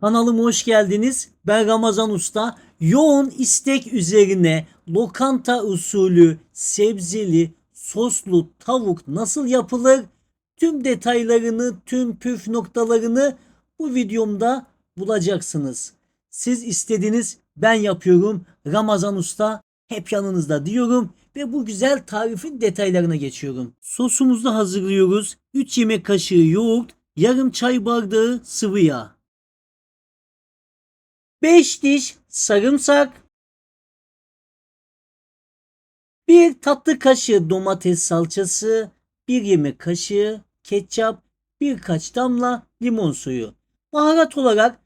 Kanalıma hoş geldiniz. Ben Ramazan Usta. Yoğun istek üzerine lokanta usulü sebzeli soslu tavuk nasıl yapılır? Tüm detaylarını, tüm püf noktalarını bu videomda bulacaksınız. Siz istediniz, ben yapıyorum. Ramazan Usta hep yanınızda diyorum ve bu güzel tarifin detaylarına geçiyorum. Sosumuzu hazırlıyoruz. 3 yemek kaşığı yoğurt, yarım çay bardağı sıvı yağ. 5 diş sarımsak, 1 tatlı kaşığı domates salçası, 1 yemek kaşığı ketçap, birkaç damla limon suyu. Baharat olarak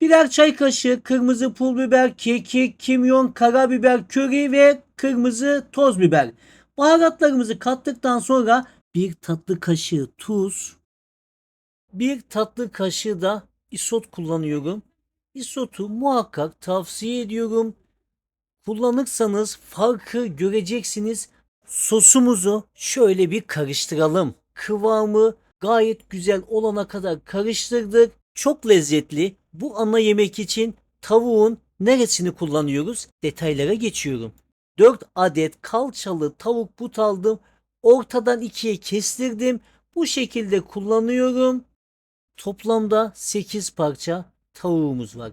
birer çay kaşığı kırmızı pul biber, kekik, kimyon, karabiber, köri ve kırmızı toz biber. Baharatlarımızı kattıktan sonra bir tatlı kaşığı tuz, bir tatlı kaşığı da isot kullanıyorum. Isotu muhakkak tavsiye ediyorum. Kullanırsanız farkı göreceksiniz. Sosumuzu şöyle bir karıştıralım. Kıvamı gayet güzel olana kadar karıştırdık. Çok lezzetli. Bu ana yemek için tavuğun neresini kullanıyoruz? Detaylara geçiyorum. 4 adet kalçalı tavuk but aldım. Ortadan ikiye kestirdim. Bu şekilde kullanıyorum. Toplamda 8 parça tavuğumuz var.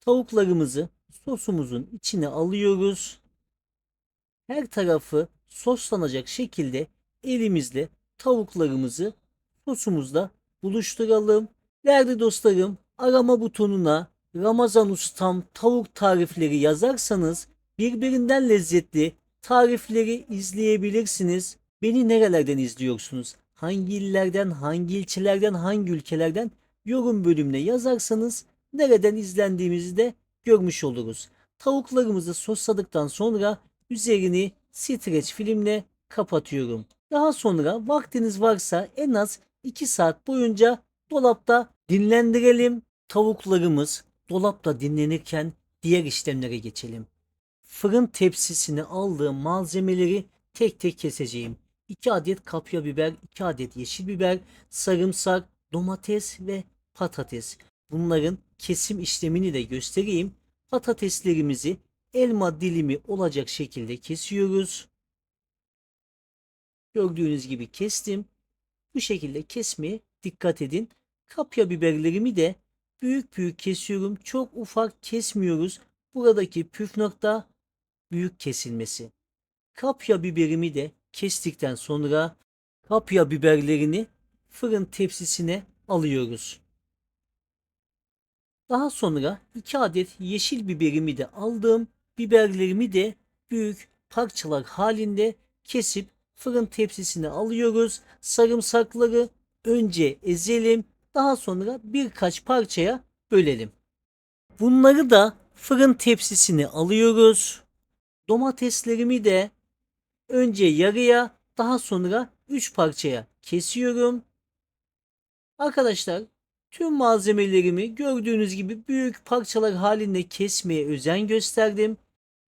Tavuklarımızı sosumuzun içine alıyoruz. Her tarafı soslanacak şekilde elimizle tavuklarımızı sosumuzla buluşturalım. Değerli dostlarım arama butonuna Ramazan Ustam tavuk tarifleri yazarsanız birbirinden lezzetli tarifleri izleyebilirsiniz. Beni nerelerden izliyorsunuz? Hangi illerden, hangi ilçelerden, hangi ülkelerden yorum bölümüne yazarsanız nereden izlendiğimizi de görmüş oluruz. Tavuklarımızı sosladıktan sonra üzerini streç filmle kapatıyorum. Daha sonra vaktiniz varsa en az 2 saat boyunca dolapta dinlendirelim. Tavuklarımız dolapta dinlenirken diğer işlemlere geçelim. Fırın tepsisine aldığım malzemeleri tek tek keseceğim. 2 adet kapya biber, 2 adet yeşil biber, sarımsak, domates ve patates. Bunların kesim işlemini de göstereyim. Patateslerimizi elma dilimi olacak şekilde kesiyoruz. Gördüğünüz gibi kestim. Bu şekilde kesmeye dikkat edin. Kapya biberlerimi de büyük büyük kesiyorum. Çok ufak kesmiyoruz. Buradaki püf nokta büyük kesilmesi. Kapya biberimi de kestikten sonra kapya biberlerini fırın tepsisine alıyoruz. Daha sonra 2 adet yeşil biberimi de aldım. Biberlerimi de büyük parçalar halinde kesip fırın tepsisine alıyoruz. Sarımsakları önce ezelim. Daha sonra birkaç parçaya bölelim. Bunları da fırın tepsisine alıyoruz. Domateslerimi de önce yarıya daha sonra 3 parçaya kesiyorum. Arkadaşlar tüm malzemelerimi gördüğünüz gibi büyük parçalar halinde kesmeye özen gösterdim.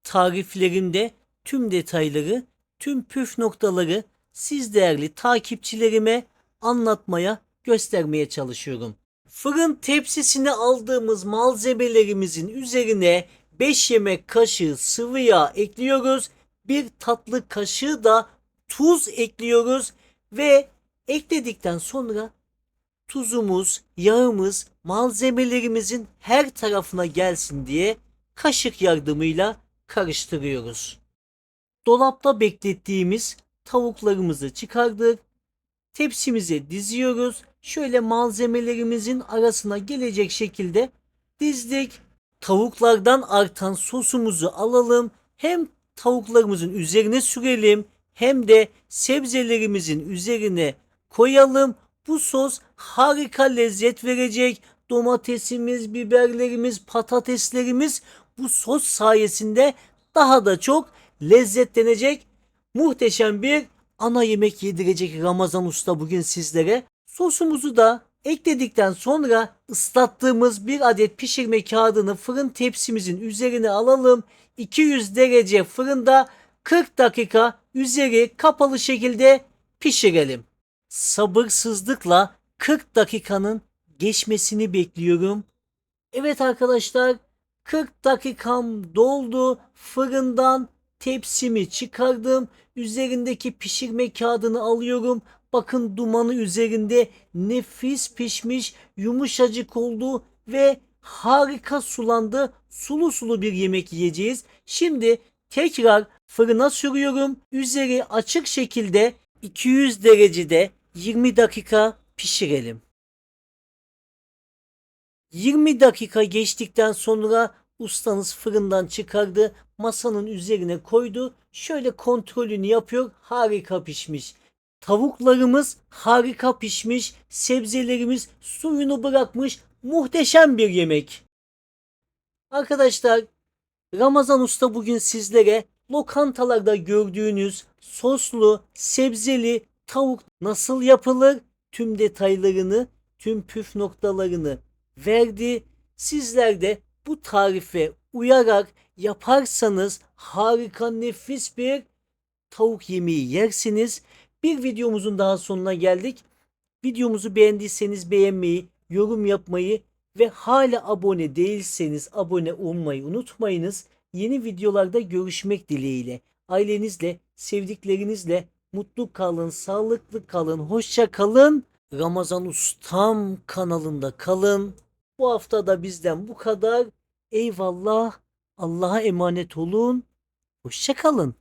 Tariflerimde tüm detayları, tüm püf noktaları siz değerli takipçilerime anlatmaya, göstermeye çalışıyorum. Fırın tepsisine aldığımız malzemelerimizin üzerine 5 yemek kaşığı sıvı yağ ekliyoruz. Bir tatlı kaşığı da tuz ekliyoruz ve ekledikten sonra tuzumuz, yağımız malzemelerimizin her tarafına gelsin diye kaşık yardımıyla karıştırıyoruz. Dolapta beklettiğimiz tavuklarımızı çıkardık. Tepsimize diziyoruz. Şöyle malzemelerimizin arasına gelecek şekilde dizdik. Tavuklardan artan sosumuzu alalım. Hem tavuklarımızın üzerine sürelim hem de sebzelerimizin üzerine koyalım. Bu sos harika lezzet verecek. Domatesimiz, biberlerimiz, patateslerimiz bu sos sayesinde daha da çok lezzetlenecek. Muhteşem bir ana yemek yedirecek Ramazan Usta bugün sizlere. Sosumuzu da ekledikten sonra ıslattığımız bir adet pişirme kağıdını fırın tepsimizin üzerine alalım. 200 derece fırında 40 dakika üzeri kapalı şekilde pişirelim. Sabırsızlıkla 40 dakikanın geçmesini bekliyorum. Evet arkadaşlar 40 dakikam doldu. Fırından tepsimi çıkardım. Üzerindeki pişirme kağıdını alıyorum. Bakın dumanı üzerinde nefis pişmiş, yumuşacık oldu ve harika sulandı. Sulu sulu bir yemek yiyeceğiz. Şimdi tekrar fırına sürüyorum. Üzeri açık şekilde 200 derecede 20 dakika pişirelim. 20 dakika geçtikten sonra ustanız fırından çıkardı. Masanın üzerine koydu. Şöyle kontrolünü yapıyor. Harika pişmiş. Tavuklarımız harika pişmiş. Sebzelerimiz suyunu bırakmış. Muhteşem bir yemek. Arkadaşlar Ramazan Usta bugün sizlere lokantalarda gördüğünüz soslu, sebzeli tavuk nasıl yapılır tüm detaylarını, tüm püf noktalarını verdi. Sizler de bu tarife uyarak yaparsanız harika nefis bir tavuk yemeği yersiniz. Bir videomuzun daha sonuna geldik. Videomuzu beğendiyseniz beğenmeyi, yorum yapmayı ve hala abone değilseniz abone olmayı unutmayınız. Yeni videolarda görüşmek dileğiyle. Ailenizle, sevdiklerinizle mutlu kalın, sağlıklı kalın, hoşça kalın. Ramazan Ustam kanalında kalın. Bu hafta da bizden bu kadar. Eyvallah. Allah'a emanet olun. Hoşça kalın.